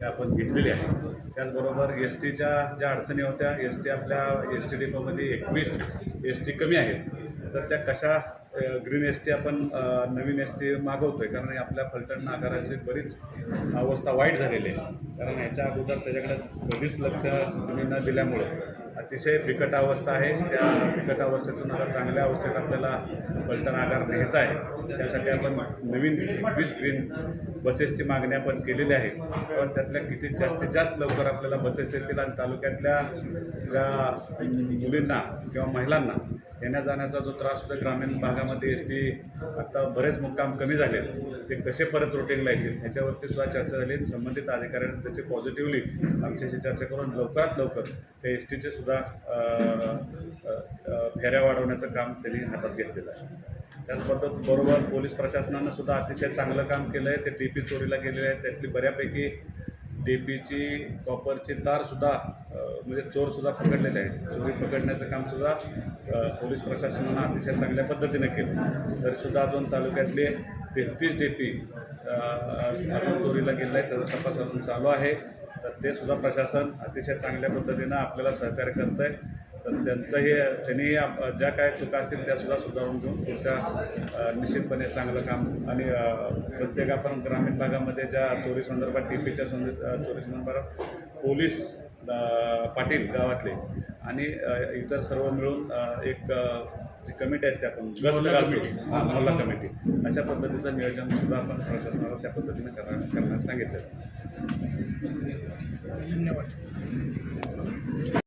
त्या आपण घेतलेली आहे. त्याचबरोबर एस टीच्या ज्या अडचणी होत्या एस टी आपल्या एस टी डिपोमध्ये एकवीस एस टी कमी आहेत. तर त्या कशा ग्रीन एस टी आपण नवीन एस टी मागवतो आहे कारण आपल्या फलटण आकाराची बरीच अवस्था वाईट झालेली आहे. कारण ह्याच्या अगोदर त्याच्याकडे कधीच लक्ष तुम्ही न दिल्यामुळं अतिशय बिकट अवस्था आहे. त्या बिकट अवस्थेतून आता चांगल्या अवस्थेत आपल्याला पलटण आगार न्यायचा आहे. त्यासाठी आपण नवीन वीस ग्रीन बसेसची मागणी आपण केलेली आहे. पण त्यातल्या किती जास्तीत जास्त लवकर आपल्याला बसेस येतील आणि तालुक्यातल्या ज्या मुलींना किंवा महिलांना येण्या जाण्याचा जो त्रास होता ग्रामीण भागामध्ये एस टी आत्ता बरेच मुक्काम कमी झाले ते कसे परत रुटीनला येतील ह्याच्यावरती सुद्धा चर्चा झाली आणि संबंधित अधिकाऱ्यांनी त्याचे पॉझिटिव्हली आमच्याशी चर्चा करून लवकरात लवकर त्या एस टीचे सुद्धा फेऱ्या वाढवण्याचं काम त्यांनी हातात घेतलेलं आहे. त्याचबद्दल बरोबर पोलीस प्रशासनानं सुद्धा अतिशय चांगलं काम केलं आहे ते डी पी चोरीला गेलेले आहेत. त्यातली बऱ्यापैकी टेपीची पीची कॉपरची तारसुद्धा म्हणजे चोरसुद्धा पकडलेले आहेत. चोरी पकडण्याचं कामसुद्धा पोलीस प्रशासनानं अतिशय चांगल्या पद्धतीने केलं. तरीसुद्धा अजून तालुक्यातले तेहतीस डेपी पी अजून चोरीला गेलं आहे त्याचा तपास अजून चालू आहे. तर ते सुद्धा प्रशासन अतिशय चांगल्या पद्धतीनं आपल्याला सहकार्य करतं आहे तर त्यांचंही त्यांनी आप- ज्या काय चुका असतील त्या सुद्धा सुधारून घेऊन पुढच्या निश्चितपणे चांगलं काम आणि प्रत्येक आपण ग्रामीण भागामध्ये ज्या चोरी संदर्भात टी पीच्या चोरी संदर्भात पोलीस पाटील गावातले आणि इतर सर्व मिळून एक जी कमिटी असते आपण गस्त कमिटी. मोहल्ला कमिटी. अशा पद्धतीचं नियोजन सुद्धा आपण प्रशासनाला त्या पद्धतीने करणार करण्यास सांगितलं. धन्यवाद.